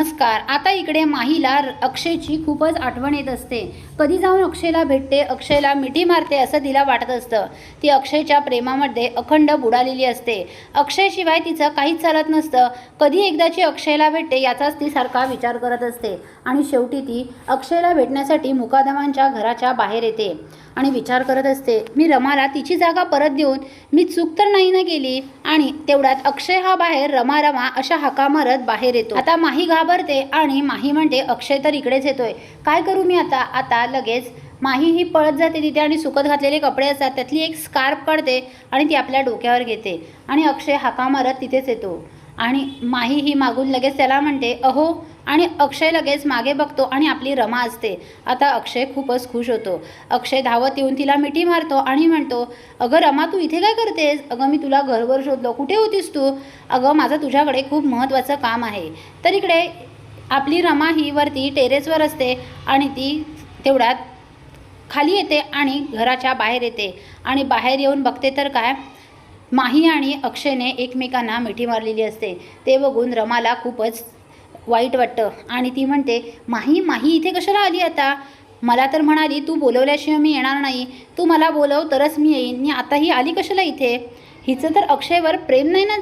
नमस्कार. आता इकडे माहीला अक्षयची खूपच आठवण येत असते. कधी जाऊन अक्षयला भेटते अक्षयला मिठी मारते असं तिला वाटत असतं. ती अक्षयच्या प्रेमामध्ये अखंड बुडालेली असते. अक्षयशिवाय तिचं काहीच चालत नसतं. कधी एकदाची अक्षयला भेटते याचाच ती सारखा विचार करत असते. आणि शेवटी ती अक्षयला भेटण्यासाठी मुकादमांच्या घराच्या बाहेर येते. आणि विचार करत असते मी रमाला तिची जागा परत देऊन मी चूक तर नाही ना गेली आणि तेवढ्यात अक्षय हा बाहेर रमा रमा अशा हाका मारत बाहेर येतो. आता माही घाबरते आणि माही म्हणते अक्षय तर इकडेच येतोय. काय करू मी आता? आता लगेच माही ही पळत जाते तिथे आणि सुकत घातलेले कपडे असतात त्यातली एक स्कार्फ काढते आणि ती आपल्या डोक्यावर घेते आणि अक्षय हाका मारत तिथेच येतो. आणि माही ही मागून लगेच त्याला म्हणते अहो आणि अक्षय लगेच मागे बघतो आणि आपली रमा असते. आता अक्षय खूपच खुश होतो. अक्षय धावत येऊन तिला मिठी मारतो आणि म्हणतो अगं रमा तू इथे काय करतेस? अगं मी तुला घरभर शोधलो. कुठे होतीस तू? अगं माझं तुझ्याकडे खूप महत्त्वाचं काम आहे. तर इकडे आपली रमा ही वरती टेरेसवर असते आणि ती तेवढ्यात खाली येते आणि घराच्या बाहेर येते. आणि बाहेर येऊन बघते तर काय? माही आणि अक्षयने एकमेकांना मिठी मारलेली असते. ते बघून रमाला खूपच वाईट वाटतं. आणि ती म्हणते माही माही इथे कशाला आली आता? मला तर म्हणाली तू बोलवल्याशिवाय मी येणार नाही. तू मला बोलव तरच मी येईन. मी आता ही आली कशाला इथे? हिचं तर अक्षयवर प्रेम नाही ना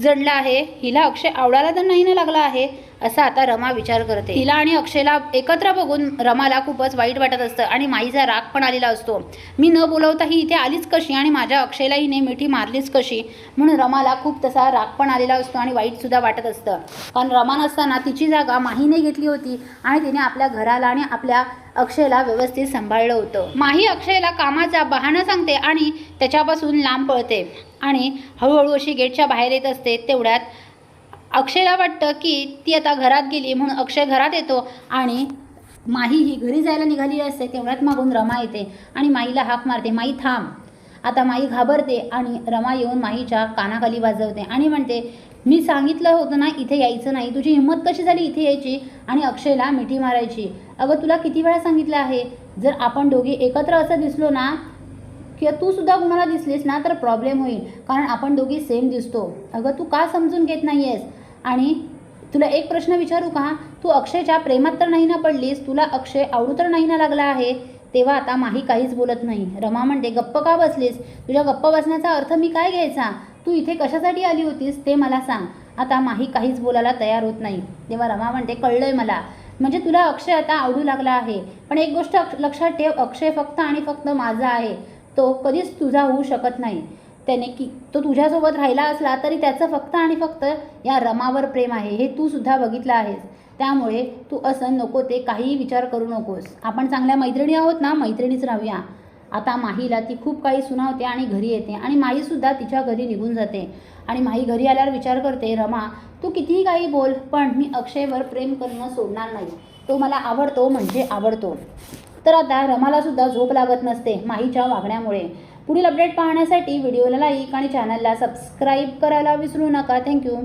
जडलं आहे. हिला अक्षय आवडायला तर नाही ना लागला आहे. असा आता रमा विचार करते. हिला आणि अक्षयला एकत्र बघून रमाला खूपच वाईट वाटत असतं आणि माईचा राग पण आलेला असतो. मी न बोलवता ही इथे आलीच कशी आणि माझ्या अक्षयला हिने मिठी मारलीच कशी? म्हणून रमाला खूप तसा राग पण आलेला असतो आणि वाईटसुद्धा वाटत असतं. कारण रमा नसताना तिची जागा माहीने घेतली होती आणि तिने आपल्या घराला आणि आपल्या अक्षयला व्यवस्थित सांभाळलं होतं. माही अक्षयला कामाचा बहाणा सांगते आणि त्याच्यापासून लांब पळते आणि हळूहळू अशी गेटच्या बाहेर येत असते तेवढ्यात अक्षयला वाटतं की ती आता घरात गेली म्हणून अक्षय घरात येतो आणि माही ही घरी जायला निघाली असते तेवढ्यात मागून रमा येते आणि माईला हाक मारते माई थांब. आता माई घाबरते आणि रमा येऊन माईच्या कानाखाली वाजवते आणि म्हणते मी सांगितलं होतं ना इथे यायचं नाही. तुझी हिंमत कशी झाली इथे यायची आणि अक्षयला मिठी मारायची? अगं तुला किती वेळा सांगितलं आहे? जर आपण दोघे एकत्र असं दिसलो ना किंवा तू सुद्धा कुणाला दिसलीस ना तर प्रॉब्लेम होईल. कारण आपण दोघी सेम दिसतो. अगं तू का समजून घेत नाही आहेस आणि तुला एक प्रश्न विचारू का? तू अक्षयच्या प्रेमात तर नाही ना पडलीस तुला अक्षय आवडू तर नाही ना लागला आहे? तेव्हा आता माही काहीच बोलत नाही. रमा म्हणते गप्प का बसलीस? तुझ्या गप्प बसण्याचा अर्थ मी काय घ्यायचा? तू इथे कशासाठी आली होतीस ते मला सांग. आता माही काहीच बोलायला तयार होत नाही. तेव्हा रमा म्हणते कळलंय मला. म्हणजे तुला अक्षय आता आवडू लागला आहे. पण एक गोष्ट अक्ष- लक्षात ठेव अक्षय फक्त आणि फक्त माझा आहे. तो कधीच तुझा होऊ शकत नाही. त्याने की तो तुझ्यासोबत राहिला असला तरी त्याचं फक्त आणि फक्त या रमावर प्रेम आहे हे तू सुद्धा बघितलं आहेस. त्यामुळे तू असं नको ते काहीही विचार करू नकोस. आपण चांगल्या मैत्रिणी आहोत ना मैत्रिणीच राहूया. आता माहीला ती खूप काही सुनावते आणि घरी येते आणि माहीसुद्धा तिच्या घरी निघून जाते. आणि माही घरी आल्यावर विचार करते रमा तू कितीही काही बोल पण मी अक्षयवर प्रेम करणं सोडणार नाही. तो मला आवडतो म्हणजे आवडतो. तर आता रमाला सुद्धा झोप लागत नसते माहीच्या वागण्यामुळे. पुढील अपडेट पाहण्यासाठी व्हिडिओला लाईक आणि चॅनलला सबस्क्राईब करायला विसरू नका. थँक्यू